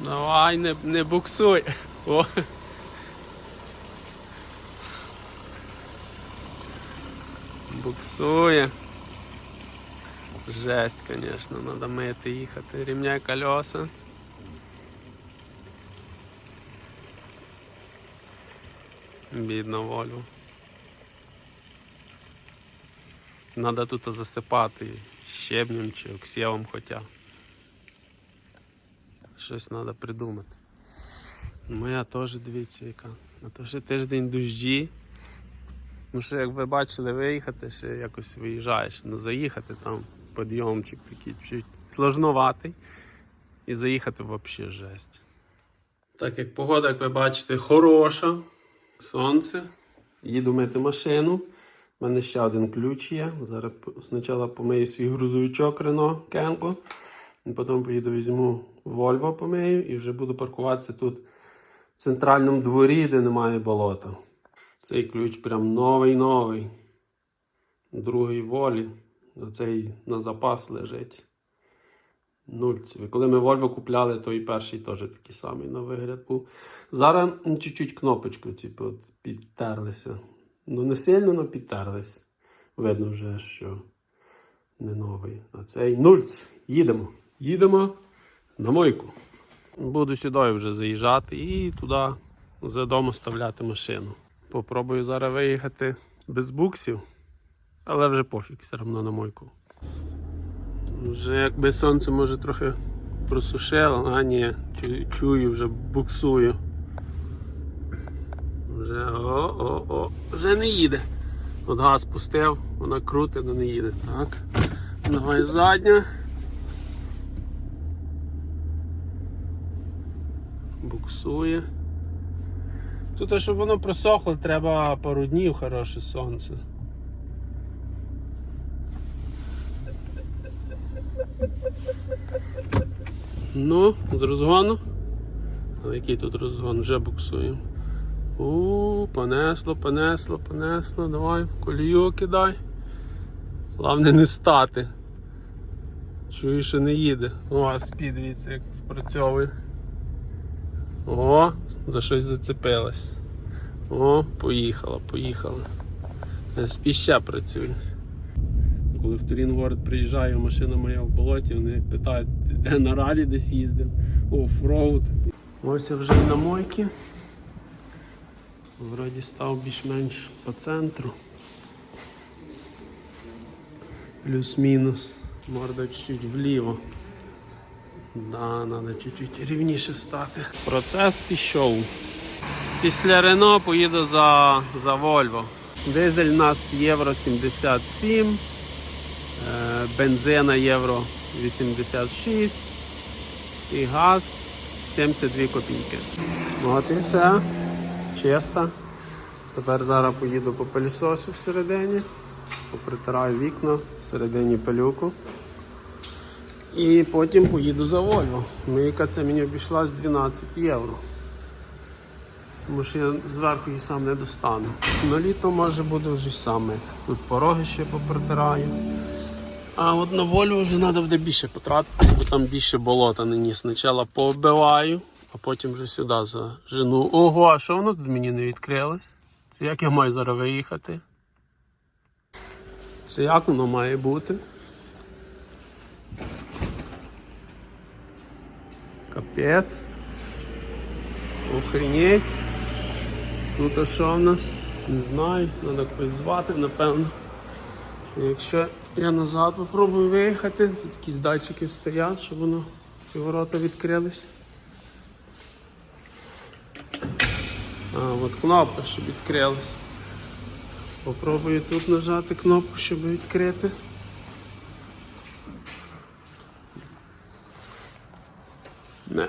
Давай, не, не буксуй. О. Буксує. Жесть, конечно, надо мити їхати. Рівняй колеса. Бідна Вольво. Надо тут засипати щебнем чи оксєвом хоча. Щось треба придумати. Моя теж дивіться яка. На то ще тиждень дощі. Ну що, як ви бачили, виїхати, ще якось виїжджаєш. Ну заїхати там підйомчик такий чуть сложноватий. І заїхати взагалі жесть. Так як погода, як ви бачите, хороша. Сонце. Їду мити машину. У мене ще один ключ є. Зараз спочатку помию свій грузовичок Рено Кенко. Потім поїду візьму Volvo помию і вже буду паркуватися тут в центральному дворі, де немає болота. Цей ключ прям новий-новий. Другої волі. Цей на запас лежить. Нульцевий. Коли ми Volvo купляли, то і перший теж такий самий на вигляд був. Зараз чуть-чуть кнопочку, типу, підтерлися. Ну не сильно, але підтерлись. Видно вже, що не новий. А цей нульц. Їдемо. Їдемо на мойку. Буду сюди вже заїжджати і туди за дому ставляти машину. Попробую зараз виїхати без буксів, але вже пофіг, все одно на мойку. Вже якби сонце може трохи просушило, а ні, чую, вже буксую. Вже о-о-о, вже не їде. От газ пустив, вона крутить, але не їде. Так. Давай задня. Буксує. Тут, щоб воно просохло, треба пару днів хороше сонце. Ну, з розгону. Але який тут розгон? Вже буксуємо. У, понесло, понесло, понесло. Давай в колію кидай. Головне не стати. Чую, що не їде. О, спід, дивіться, як спрацьовує. О, за щось зацепилась. О, поїхала, поїхала. СП ще працює. Коли в Турінгород приїжджаю, машина моя в болоті, вони питають, де на ралі десь їздив, оффроуд. Ось я вже на мойці. Вроді став більш-менш по центру. Плюс-мінус. Морда чуть-чуть вліво. Да, треба чуть-чуть рівніше стати. Процес пішов. Після Рено поїду за, за Volvo. Дизель у нас євро 77, е, бензина євро 86 і газ 72 копійки. От і все. Чисто. Тепер зараз поїду по пилісосу всередині, попритираю вікна всередині пилюку. І потім поїду за Volvo. Мийка це мені обійшлась 12 євро. Тому що я зверху її сам не достану. На літо може буду вже сам мити. Тут пороги ще попритираю. А от на Volvo вже треба буде більше потратити, бо там більше болота нині. Спочатку пооббиваю, а потім вже сюди зажену. Ого, а що воно тут мені не відкрилось? Це як я маю зараз виїхати? Це як воно має бути? Капець. Охренеть. Тут а що в нас? Не знаю, треба когось звати, напевно. Якщо я назад попробую виїхати, тут якісь датчики стоять, щоб воно ці ворота відкрились. А, от кнопка, щоб відкрилась. Попробую тут нажати кнопку, щоб відкрити. Не,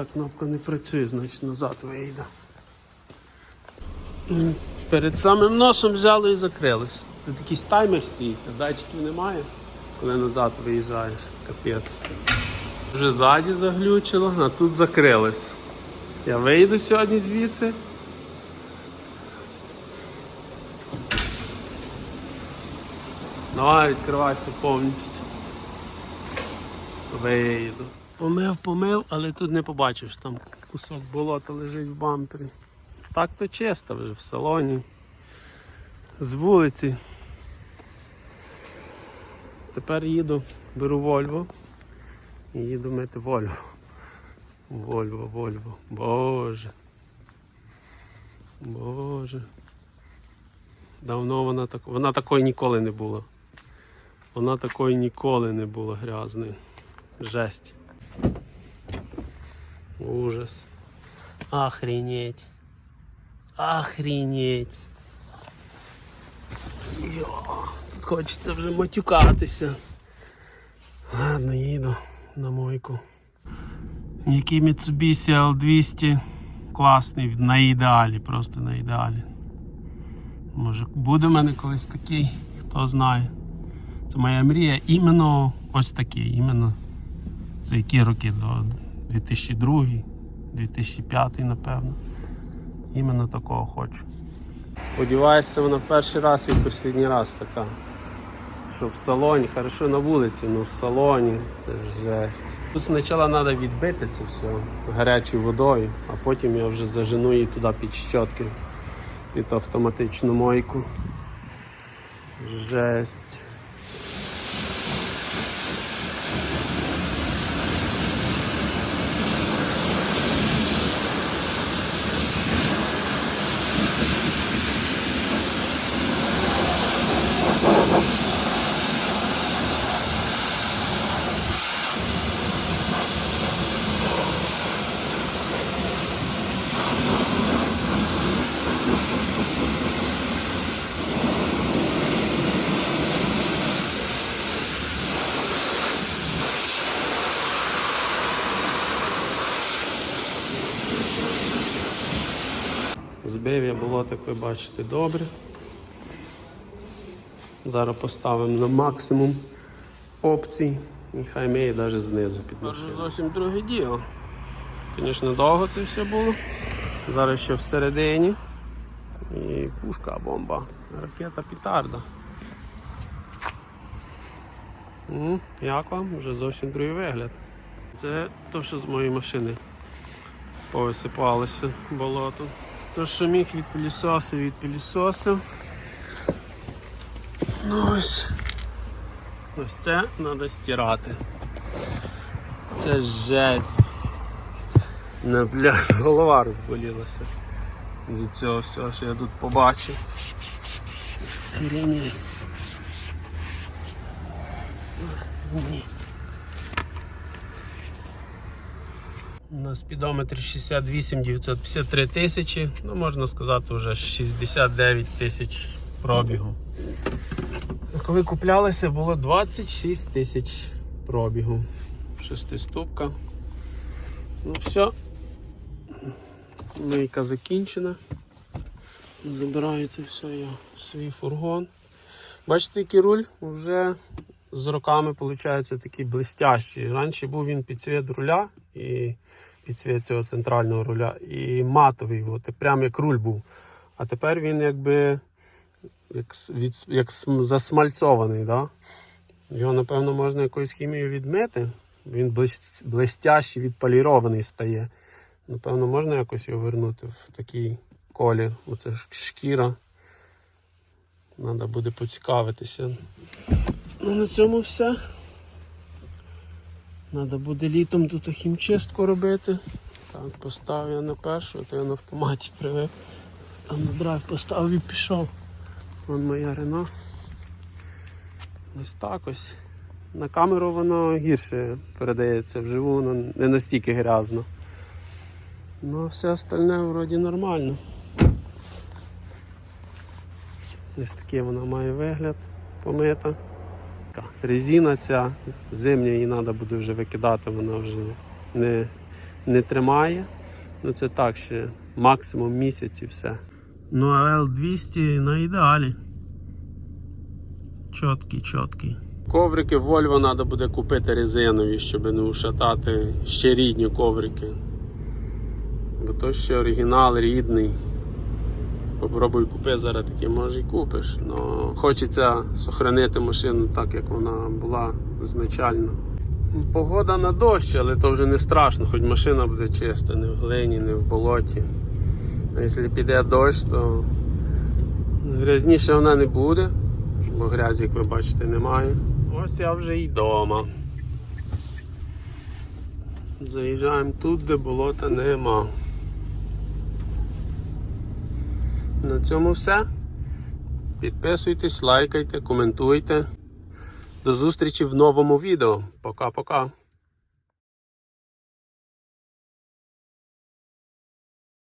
та кнопка не працює, значить назад вийде. Перед самим носом взяли і закрились. Тут якийсь таймер стоїть, а датчиків немає, коли назад виїжджаєш. Капець. Вже ззаді заглючило, а тут закрилось. Я вийду сьогодні звідси. Давай відкривайся повністю. Вийду. Помив, помив, але тут не побачиш, там кусок болота лежить в бампері. Так то чисто вже в салоні. З вулиці. Тепер їду, беру Вольво і їду мити Вольво. Вольво, Вольво. Боже. Боже. Давно вона так. Вона такої ніколи не була. Вона такої ніколи не була грязною. Жесть. Ужас. Охренеть. Охренеть. Йо, тут хочеться вже матюкатися. Ладно, їду на мойку. Який Mitsubishi L200 класний, на ідеалі, просто на ідеалі. Може буде в мене колись такий, хто знає. Це моя мрія іменно ось такий, іменно це які роки до 2002, 2005, напевно. Іменно такого хочу. Сподіваюся, вона в перший раз і в останній раз така. Що в салоні, хорошо на вулиці, але в салоні це жесть. Тут спочатку треба відбити це все гарячою водою, а потім я вже зажену її туди під щотки, під автоматичну мойку. Жесть. Збив я було, так ви бачите, добре. Зараз поставимо на максимум опцій. І хай миє навіть знизу під машину. Зовсім друге діло. Звісно, довго це все було. Зараз ще всередині. І пушка бомба. Ракета петарда. Ну, як вам? Вже зовсім другий вигляд. Це то, що з моєї машини повисипалося болото. То, що міг від пилісосу, від пилісосу. Ну ось. Ось це треба стирати. Це жесть. Не, бля, голова розболілася. Від цього всього, що я тут побачив. Охренеть. Охренеть. На спідометрі 68 953 тисячі, ну можна сказати вже 69 тисяч пробігу. Коли куплялися, було 26 тисяч пробігу. Шестиступка. Ну все. Мийка закінчена. Забираю це все я свій фургон. Бачите, який руль вже з роками виходить такий блестящий. Раніше був він під цвіт руля і під цвіт цього центрального руля і матовий, от, прям як руль був. А тепер він якби як, від, як засмальцований. Да? Його, напевно, можна якоюсь хімією відмити. Він блестящий, відполірований стає. Напевно, можна якось його вернути в такий колір. Оце ж шкіра. Треба буде поцікавитися. Ну, на цьому все. Треба буде літом тут хімчистку робити. Так, поставив я на першу, то я на автоматі привик. Там на драйв поставив і пішов. Вон моя Рено. Ось так ось. На камеру воно гірше передається, вживу воно не настільки грязно. Ну все остальне вроді нормально. Ось такий вона має вигляд помита. Така Резина ця, зимня її треба буде вже викидати, вона вже не, не тримає. Ну це так ще максимум місяць і все. Ну а L200 на ідеалі. Чоткий, чоткий. Коврики Volvo треба буде купити резинові, щоб не ушатати ще рідні коврики. Бо то ще оригінал рідний. Попробуй купи зараз такі, може і купиш. Но хочеться сохранити машину так, як вона була изначально. Погода на дощ, але то вже не страшно, хоч машина буде чиста, не в глині, не в болоті. А якщо піде дощ, то грязніше вона не буде, бо грязі, як ви бачите, немає. Ось я вже й вдома. Заїжджаємо тут, де болота нема. На цьому все. Підписуйтесь, лайкайте, коментуйте. До зустрічі в новому відео. Пока-пока.